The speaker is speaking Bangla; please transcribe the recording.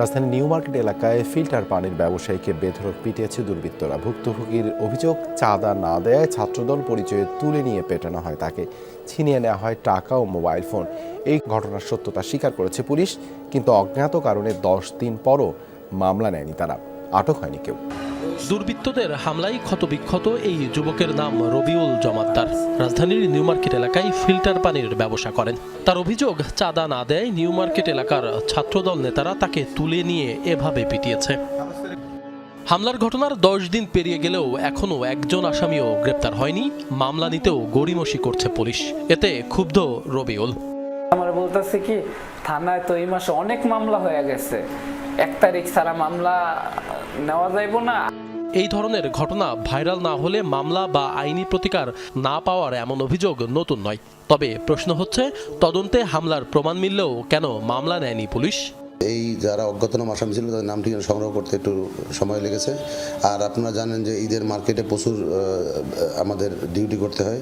রাজধানীর নিউ মার্কেট এলাকায় ফিল্টার পানির ব্যবসায়ীকে বেধরক পিটিয়েছে দুর্বৃত্তরা। ভুক্তভোগীর অভিযোগ, চাঁদা না দেয় ছাত্রদল পরিচয়ে তুলে নিয়ে পেটানো হয় তাকে। ছিনিয়ে নেওয়া হয় টাকা ও মোবাইল ফোন। এই ঘটনার সত্যতা স্বীকার করেছে পুলিশ, কিন্তু অজ্ঞাত কারণে দশ দিন পরও মামলা নেয়নি তারা। আটক হয়নি কেউ। দুর্বৃত্তদের হামলায় ক্ষতবিক্ষত এই যুবকের নাম রবিউল জমাদ্দার। রাজধানীর নিউ মার্কেট এলাকায় ফিল্টার পানির ব্যবসা করেন। তার অভিযোগ, চাঁদা না দেয় নিউ মার্কেট এলাকার ছাত্রদল নেতারা তাকে তুলে নিয়ে এভাবে পিটিয়েছে। হামলার ঘটনার দশ দিন পেরিয়ে গেলেও এখনও একজন আসামিও গ্রেপ্তার হয়নি। মামলা নিতেও গড়িমসি করছে পুলিশ। এতে ক্ষুব্ধ রবিউল। আমার বলতেছে কি, থানায় তো এই মাসে অনেক মামলা হয়ে গেছে। এক তারিখ ছাড়া মামলা নেওয়া যাইব না। এই ধরনের ঘটনা ভাইরাল না হলে মামলা বা আইনি প্রতিকার না পাওয়ার এমন অভিযোগ নতুন নয়। তবে প্রশ্ন হচ্ছে তদন্তে হামলার প্রমাণ মিললেও কেন মামলা নেয়নি পুলিশ? এই যারা অজ্ঞাতনাম আসামি ছিল তাদের নাম ঠিকানা সংগ্রহ করতে একটু সময় লেগেছে। আর আপনারা জানেন যে ঈদের মার্কেটে প্রচুর আমাদের ডিউটি করতে হয়।